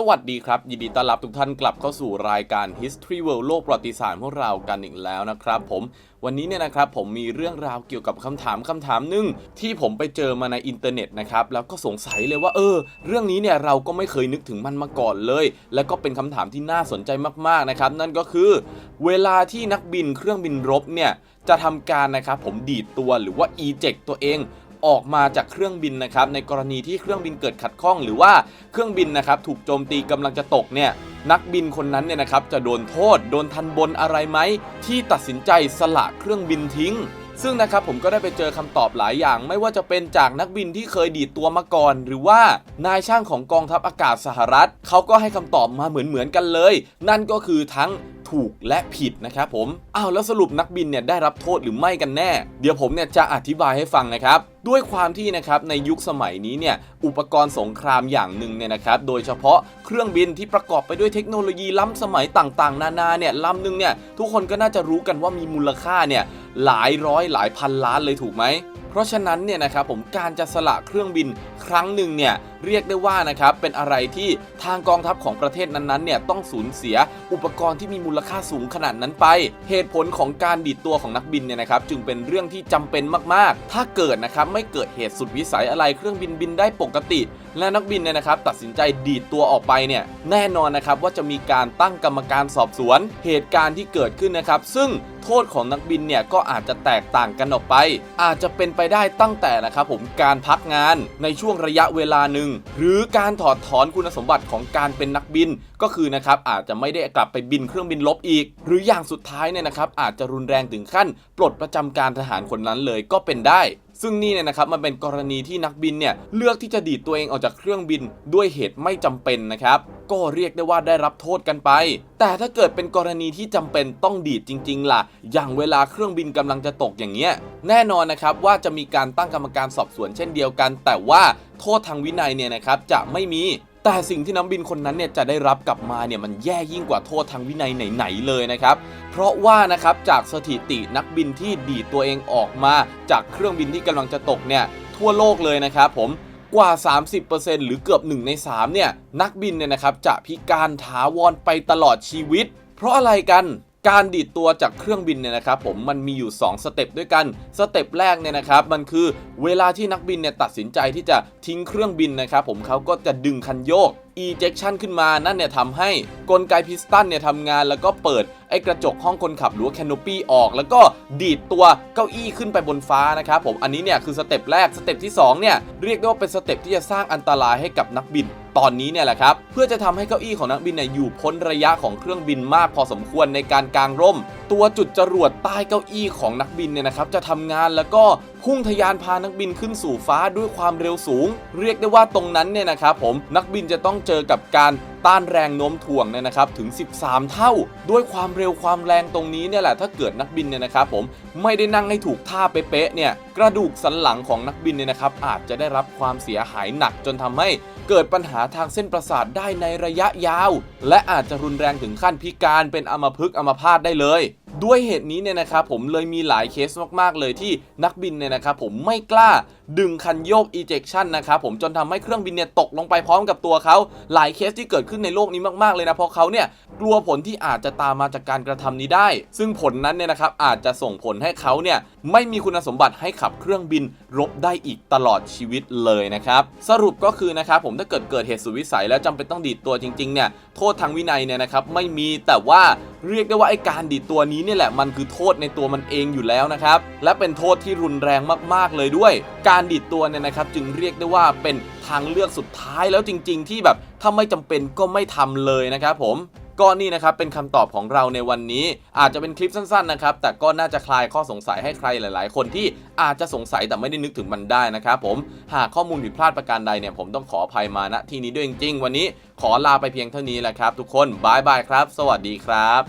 สวัสดีครับ ยินดีต้อนรับทุกท่านกลับเข้าสู่รายการ History World โลกประวัติศาสตร์พวกเรากันอีกแล้วนะครับผมวันนี้เนี่ยนะครับผมมีเรื่องราวเกี่ยวกับคำถามคำถามหนึ่งที่ผมไปเจอมาในอินเทอร์เน็ตนะครับแล้วก็สงสัยเลยว่าเออ เรื่องนี้เนี่ยเราก็ไม่เคยนึกถึงมันมาก่อนเลย แล้วก็เป็นคำถามที่น่าสนใจมากๆนะครับ นั่นก็คือ เวลาที่นักบินเครื่องบินรบเนี่ยจะทำการนะครับผมดีดตัวหรือว่า eject ตัวเอง ออกมาจากเครื่องบินนะครับในกรณีที่เครื่องบินเกิดขัดข้อง หรือว่าเครื่องบินนะครับถูกโจมตีกำลังจะตกเนี่ยนักบินคนนั้นเนี่ยนะครับจะโดนโทษ โดนทันบนอะไรไหมที่ตัดสินใจสละเครื่องบินทิ้งซึ่งนะครับผมก็ได้ไปเจอคำตอบหลายอย่าง ไม่ว่าจะเป็นจากนักบินที่เคยดีดตัวมาก่อน หรือว่านายช่างของกองทัพอากาศสหรัฐเขาก็ให้คำตอบมาเหมือนเหมือนๆกันเลย นั่นก็คือทั้งถูกและผิดนะครับผมอ้าวแล้วสรุปนักบินเนี่ยได้รับโทษหรือไม่กันแน่ เดี๋ยวผมเนี่ยจะอธิบายให้ฟังนะครับ ด้วยความที่นะครับในยุคสมัยนี้เนี่ยอุปกรณ์สงครามอย่างหนึ่งเนี่ยนะครับโดยเฉพาะเครื่องบินที่ประกอบไปด้วยเทคโนโลยีล้ำสมัยต่างๆ นานาเนี่ยลำหนึ่งเนี่ยทุกคนก็น่าจะรู้กันว่ามีมูลค่าเนี่ยหลายร้อยหลายพันล้านเลยถูกไหม ราะฉะนั้นเนี่ยนะครับผมการจะสละเครื่องบินครั้งหนึ่งเนี่ยเรียกได้ว่านะครับเป็นอะไรที่ทางกองทัพของประเทศนั้นๆเนี่ยต้องสูญเสียอุปกรณ์ที่มีมูลค่าสูงขนาดนั้นไป เหตุผลของการดีดตัวของนักบินเนี่ยนะครับจึงเป็นเรื่องที่จำเป็นมากๆ ถ้าเกิดนะครับไม่เกิดเหตุสุดวิสัยอะไรเครื่องบินบินได้ปกติ และนักบินเนี่ยนะครับตัดสินใจดีดตัวออกไปเนี่ยแน่นอนนะครับว่าจะมีการตั้งกรรมการสอบสวน เหตุการณ์ที่เกิดขึ้นนะครับ ซึ่งโทษของนักบินเนี่ยก็อาจจะแตกต่างกันออกไป อาจจะเป็นไปได้ตั้งแต่นะครับผมการพักงานในช่วงระยะเวลาหนึ่งหรือการถอดถอนคุณสมบัติของการเป็นนักบินก็คือนะครับอาจจะไม่ได้กลับไปบินเครื่องบินลบอีก หรืออย่างสุดท้ายเนี่ยนะครับอาจจะรุนแรงถึงขั้น ปลดประจำการทหารคนนั้นเลยก็เป็นได้ซึ่งนี่เนี่ยนะครับมันเป็นกรณีที่นักบินเนี่ยเลือกที่จะดีดตัวเองออกจากเครื่องบินด้วยเหตุไม่จำเป็นนะครับ ก็เรียกได้ว่าได้รับโทษกันไป แต่ถ้าเกิดเป็นกรณีที่จำเป็นต้องดีดจริง ๆ ล่ะ อย่างเวลาเครื่องบินกำลังจะตกอย่างเงี้ยแน่นอนนะครับว่าจะมีการตั้งกรรมการสอบสวนเช่นเดียวกัน แต่ว่าโทษทางวินัยเนี่ยนะครับจะไม่มีแต่สิ่งที่นักบินคนนั้นเนี่ยจะได้รับกลับมาเนี่ยมันแย่ยิ่งกว่าโทษทางวินัยไหนๆเลยนะครับ เพราะว่านะครับจากสถิตินักบินที่ดีดตัวเองออกมา จากเครื่องบินที่กำลังจะตกเนี่ยทั่วโลกเลยนะครับผม กว่า 30%หรือเกือบ 1 ใน 3 เนี่ย นักบินเนี่ยนะครับจะพิการถาวรไปตลอดชีวิต เพราะอะไรกัน การดีดตัวจากเครื่องบินเนี่ยนะครับผมมันมีอยู่ 2 สเต็ปด้วยกัน สเต็ปแรกเนี่ยนะครับมันคือเวลาที่นักบินเนี่ยตัดสินใจที่จะทิ้งเครื่องบินนะครับผมเขาก็จะดึงคันโยก ejection ขึ้นมานั่นเนี่ยทำให้กลไกพิสตันเนี่ยทำงานแล้วก็เปิดไอ้กระจกห้องคนขับหรือว่า canopy ออก แล้วก็ดีดตัวเก้าอี้ขึ้นไปบนฟ้านะครับผมอันนี้เนี่ยคือสเต็ปแรกสเต็ปที่2เนี่ยเรียกได้ว่าเป็นสเต็ปที่จะสร้างอันตรายให้กับนักบิน ตอนนี้เนี่ยแหละครับ เพื่อจะทำให้เก้าอี้ของนักบินเนี่ยอยู่พ้นระยะของเครื่องบินมากพอสมควรในการกางร่ม ตัวจุดจรวดใต้เก้าอี้ของนักบินเนี่ยนะครับจะทำงานแล้วก็พุ่งทะยานพานักบินขึ้นสู่ฟ้าด้วยความเร็วสูง เรียกได้ว่าตรงนั้นเนี่ยนะครับผมนักบินจะต้องเจอกับการ ต้านแรงโน้มถ่วงเนี่ยนะครับถึง 13 เท่า ด้วยความเร็วความแรงตรงนี้เนี่ยแหละถ้าเกิดนักบินเนี่ยนะครับผมไม่ได้นั่งให้ถูกท่าเป๊ะเนี่ยกระดูกสันหลังของนักบินเนี่ยนะครับอาจจะได้รับความเสียหายหนักจนทำให้เกิดปัญหาทางเส้นประสาทได้ในระยะยาว และอาจจะรุนแรงถึงขั้นพิการเป็นอัมพฤกษ์อัมพาตได้เลยด้วยเหตุนี้เนี่ยนะครับผมเลยมีหลายเคสมากๆเลยที่นักบินเนี่ยนะครับผมไม่กล้า ดึงคันโยก ejection นะครับผมจนทำให้เครื่องบินเนี่ยตกลงไปพร้อมกับตัวเขาหลายเคสที่เกิดขึ้นในโลกนี้มากๆเลยนะเพราะเขาเนี่ยกลัวผลที่อาจจะตามมาจากการกระทำนี้ได้ ซึ่งผลนั้นเนี่ยนะครับอาจจะส่งผลให้เขาเนี่ยไม่มีคุณสมบัติให้ขับเครื่องบินรบได้อีกตลอดชีวิตเลยนะครับสรุปก็คือนะครับผมถ้าเกิดเกิดเหตุสุดวิสัยแล้วจำเป็นต้องดีดตัวจริงๆเนี่ยโทษทางวินัยเนี่ยนะครับไม่มีแต่ว่าเรียกได้ว่าไอ้การดีดตัวนี้เนี่ยแหละมันคือโทษในตัวมันเองอยู่แล้วนะครับและเป็นโทษที่รุนแรงมากๆเลยด้วยการการดีดตัวเนี่ยนะครับจึงเรียกได้ว่าเป็นทางเลือกสุดท้ายแล้วจริง ๆ ที่แบบถ้าไม่จำเป็นก็ไม่ทำเลยนะครับผมก็นี่นะครับเป็นคำตอบของเราในวันนี้ อาจจะเป็นคลิปสั้นๆนะครับแต่ก็น่าจะคลายข้อสงสัยให้ใครหลาย ๆ คนที่อาจจะสงสัยแต่ไม่ได้นึกถึงมันได้นะครับผมหากข้อมูลผิดพลาดประการใดเนี่ยผมต้องขออภัยมาณที่นี้ด้วยจริง ๆ วันนี้ขอลาไปเพียงเท่านี้แหละครับ ทุกคนบายบายครับ สวัสดีครับ